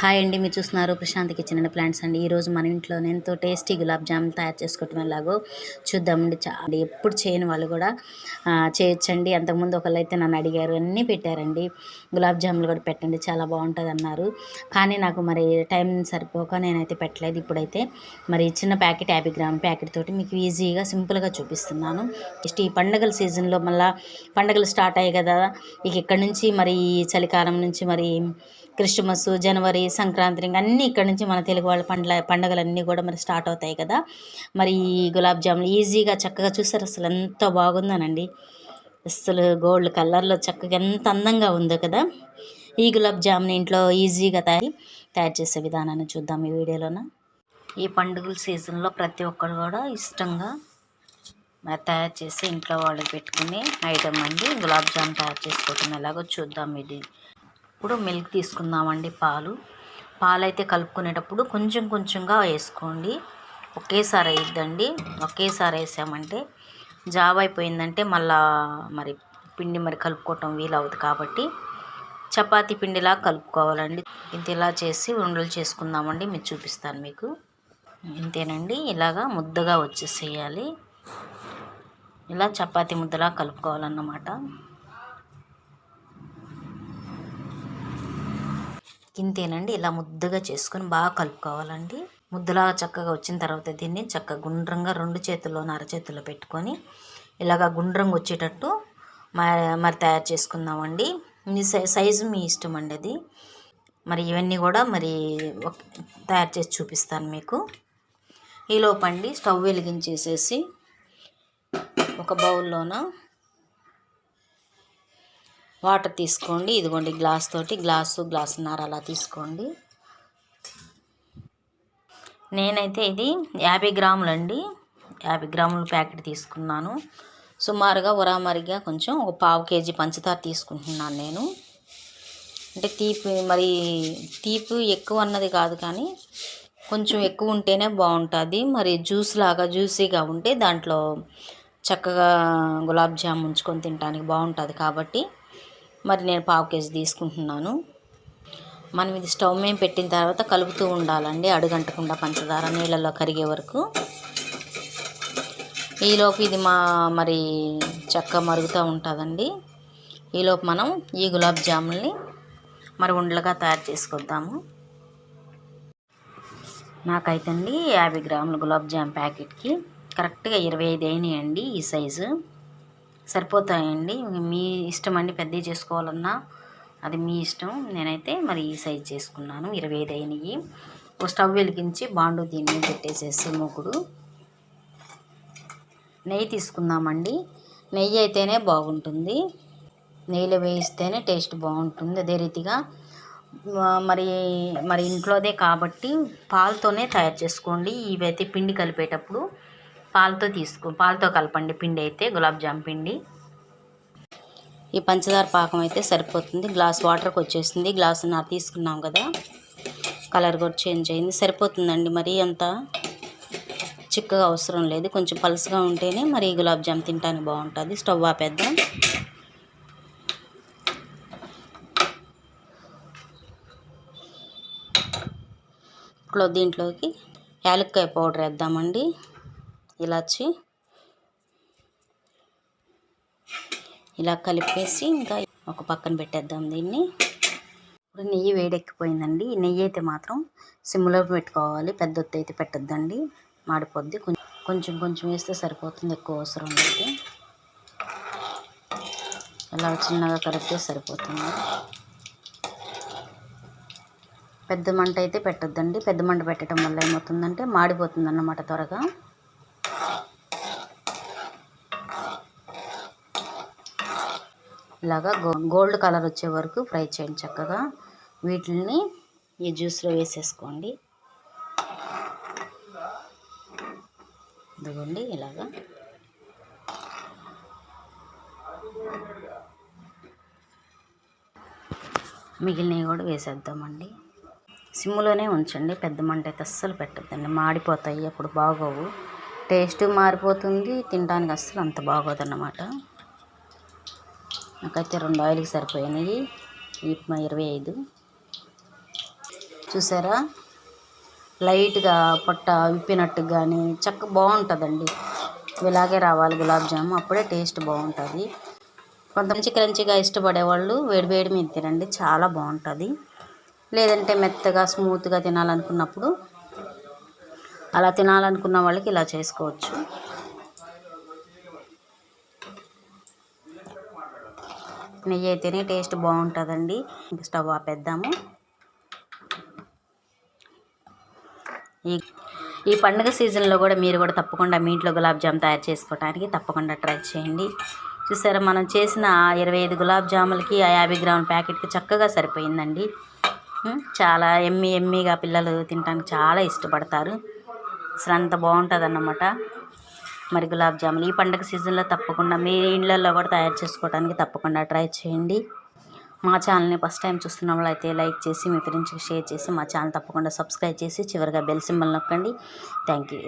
Hi అండి మీరు చూస్తున్నారు ప్రశాంత్ కిచెన్ అండ్ ప్లాంట్స్ అండి. ఈరోజు మన ఇంట్లో ఎంతో టేస్టీ గులాబ్ జామ్ తయారు చేసుకోవటం ఎలాగో చూద్దామండి చాలా ఎప్పుడు చేయని వాళ్ళు కూడా చేయొచ్చండి. అంతకుముందు ఒకళ్ళు అయితే నన్ను అడిగారు అన్నీ పెట్టారండి. గులాబ్ జాములు కూడా పెట్టండి చాలా బాగుంటుంది అన్నారు. కానీ నాకు మరి టైం సరిపోక నేనైతే పెట్టలేదు. ఇప్పుడైతే మరి చిన్న ప్యాకెట్ యాభై గ్రామ్ ప్యాకెట్ తోటి మీకు ఈజీగా సింపుల్గా చూపిస్తున్నాను. జస్ట్ ఈ పండగల సీజన్లో మళ్ళీ పండగలు స్టార్ట్ అయ్యాయి కదా. ఇక ఇక్కడ నుంచి మరి ఈ చలికాలం నుంచి మరి క్రిస్మస్ జనవరి సంక్రాంతి ఇంకా అన్నీ ఇక్కడ నుంచి మన తెలుగు వాళ్ళ పండ్ల పండుగలన్నీ కూడా మరి స్టార్ట్ అవుతాయి కదా. మరి ఈ గులాబ్ జామున్ ఈజీగా చక్కగా చూసారు అసలు ఎంత బాగుందనండి. అసలు గోల్డ్ కలర్లో చక్కగా ఎంత అందంగా ఉందో కదా. ఈ గులాబ్ జామ్ని ఇంట్లో ఈజీగా తయారు తయారు చేసే విధానాన్ని చూద్దాం ఈ వీడియోలోన. ఈ పండుగల సీజన్లో ప్రతి ఒక్కరు కూడా ఇష్టంగా మరి తయారు చేసి ఇంట్లో వాళ్ళు పెట్టుకునే ఐటమ్ అండి. గులాబ్ జామ్ తయారు చేసుకోవటం ఎలాగో చూద్దాం ఇది ఇప్పుడు మిల్క్ తీసుకుందామండి పాలు. పాలైతే కలుపుకునేటప్పుడు కొంచెం కొంచెంగా వేసుకోండి. ఒకేసారి వేయద్దండి. ఒకేసారి వేసామంటే జాబ్ అయిపోయిందంటే మళ్ళా మరి పిండి మరి కలుపుకోవటం వీలవుతుంది కాబట్టి చపాతి పిండిలా కలుపుకోవాలండి. ఇంత ఇలా చేసి ఉండలు చేసుకుందామండి. మీరు చూపిస్తాను మీకు. ఇంతేనండి. ఇలాగా ముద్దగా వచ్చేసేయాలి. ఇలా చపాతి ముద్దలా కలుపుకోవాలన్నమాట. ఇంతేనండి ఇలా ముద్దగా చేసుకొని బాగా కలుపుకోవాలండి. ముద్దలాగా చక్కగా వచ్చిన తర్వాత దీన్ని చక్కగా గుండ్రంగా రెండు చేతుల్లో అరచేతుల్లో పెట్టుకొని ఇలాగా గుండ్రంగా వచ్చేటట్టు మరి తయారు చేసుకుందామండి. మీ సై- సైజు మీ ఇష్టం అండి అది. మరి ఇవన్నీ కూడా మరి ఒక- తయారు చేసి చూపిస్తాను మీకు. ఈలోపండి స్టవ్ వెలిగించేసేసి ఒక బౌల్లోన వాటర్ తీసుకోండి. ఇదిగోండి గ్లాస్ తోటి గ్లాసు గ్లాసున్నర అలా తీసుకోండి. నేనైతే ఇది యాభై గ్రాములు అండి. యాభై గ్రాముల ప్యాకెట్ తీసుకున్నాను. సుమారుగా ఉరామరిగా కొంచెం ఒక పావు కేజీ పంచదార తీసుకుంటున్నాను నేను. అంటే తీపి మరి తీపి ఎక్కువ అన్నది కాదు కానీ కొంచెం ఎక్కువ ఉంటేనే బాగుంటుంది. మరి జ్యూస్ లాగా జ్యూసీగా ఉంటే దాంట్లో చక్కగా గులాబ్ జామ్ ఉంచుకొని తినడానికి బాగుంటుంది కాబట్టి మరి నేను పావు కేజీ తీసుకుంటున్నాను. మనం ఇది స్టవ్ మేము పెట్టిన తర్వాత కలుపుతూ ఉండాలండి. అడుగంటకుండా పంచదార నీళ్ళలో కరిగే వరకు. ఈలోపు ఇది మా మరి చెక్క మరుగుతూ ఉంటుందండి. ఈలోపు మనం ఈ గులాబ్ జాముల్ని మరి ఉండలుగా తయారు చేసుకొద్దాము. నాకైతే అండి యాభై గ్రాముల గులాబ్ జామ్ ప్యాకెట్కి కరెక్ట్గా ఇరవై ఐదు అయినాయండి ఈ సైజు. సరిపోతాయండి. మీ ఇష్టం అండి పెద్దవి చేసుకోవాలన్నా అది మీ ఇష్టం. నేనైతే మరి ఈ సైజ్ చేసుకున్నాను. ఇరవై ఐదు అయినవి ఒక స్టవ్ వెలిగించి బాండు దీన్ని పెట్టేసేసి మూకుడు. నెయ్యి తీసుకుందామండి. నెయ్యి అయితేనే బాగుంటుంది. నెయ్యిలో వేయిస్తేనే టేస్ట్ బాగుంటుంది. అదే రీతిగా మరి మరి ఇంట్లోదే కాబట్టి పాలతోనే తయారు చేసుకోండి. ఇవైతే పిండి కలిపేటప్పుడు పాలతో తీసుకో పాలతో కలపండి. పిండి అయితే గులాబ్ జామ్ పిండి. ఈ పంచదార పాకం అయితే సరిపోతుంది. గ్లాస్ వాటర్కి వచ్చేసింది గ్లాస్ నా తీసుకున్నాం కదా. కలర్ కూడా చేంజ్ అయింది. సరిపోతుందండి మరి అంత? చిక్కగా అవసరం లేదు. కొంచెం పలుసుగా ఉంటేనే మరి గులాబ్ జామ్ బాగుంటుంది. స్టవ్ ఆపేద్దాం. ఇప్పుడు దీంట్లోకి యాలక్కాయ పౌడర్ వేద్దామండి. ఇలాచి ఇలా కలిపేసి ఇంకా ఒక పక్కన పెట్టేద్దాం దీన్ని. ఇప్పుడు నెయ్యి వేడెక్కిపోయిందండి. నెయ్యి అయితే మాత్రం సిమ్లో పెట్టుకోవాలి. పెద్ద ఒత్తి అయితే పెట్టద్దండి. మాడిపోద్ది. కొంచెం కొంచెం కొంచెం వేస్తే సరిపోతుంది. ఎక్కువ అవసరం లేదు. ఇలా చిన్నగా కలిపితే సరిపోతుంది. పెద్ద మంట అయితే పెట్టొద్దండి. పెద్ద మంట పెట్టడం వల్ల ఏమవుతుందంటే మాడిపోతుంది అన్నమాట త్వరగా. ఇలాగా గో గోల్డ్ కలర్ వచ్చే వరకు ఫ్రై చేయండి చక్కగా. వీటిని ఈ జ్యూస్లో వేసేసుకోండి. ఇదిగోండి ఇలాగా. మిగిలినవి కూడా వేసేద్దామండి. సిమ్లోనే ఉంచండి పెద్ద మంట అయితే అస్సలు పెట్టద్దండి. మాడిపోతాయి అప్పుడు బాగోవు. టేస్ట్ మారిపోతుంది తినడానికి అస్సలు అంత బాగోదన్నమాట. నాకైతే రెండు ఆయిల్కి సరిపోయినాయి. ఉప్మా ఇరవై ఐదు. చూసారా? లైట్గా పొట్ట విప్పినట్టు కానీ చక్క బాగుంటుందండి ఇలాగే రావాలి గులాబ్ జామ్. అప్పుడే టేస్ట్ బాగుంటుంది కొంతమంది క్రంచిగా ఇష్టపడేవాళ్ళు వేడివేడి వేడి వేడి మీద తినండి. చాలా బాగుంటుంది లేదంటే మెత్తగా స్మూత్గా తినాలనుకున్నప్పుడు అలా తినాలనుకున్న వాళ్ళకి ఇలా చేసుకోవచ్చు. నెయ్యి అయితేనే టేస్ట్ బాగుంటుందండి. స్టవ్ ఆపేద్దాము. ఈ ఈ పండుగ సీజన్లో కూడా మీరు కూడా తప్పకుండా మీ ఇంట్లో గులాబ్ జామ్ తయారు చేసుకోవడానికి తప్పకుండా ట్రై చేయండి. చూసారా మనం చేసిన ఇరవై ఐదు గులాబ్ జాములకి ఆ యాభై గ్రాముల ప్యాకెట్కి చక్కగా సరిపోయిందండి. చాలా ఎమ్మి ఎమ్మిగా పిల్లలు తినడానికి చాలా ఇష్టపడతారు. అసలు అంత బాగుంటుంది అన్నమాట మరి గులాబ్ జామున్. ఈ పండుగ సీజన్లో తప్పకుండా మీ ఇళ్ళల్లో కూడా తయారు చేసుకోవడానికి తప్పకుండా ట్రై చేయండి. మా ఛానల్ని ఫస్ట్ టైం చూస్తున్న వాళ్ళైతే లైక్ చేసి మీ ఫ్రెండ్స్కి షేర్ చేసి మా ఛానల్ తప్పకుండా సబ్స్క్రైబ్ చేసి చివరిగా బెల్ సింబల్ నొక్కండి. Thank you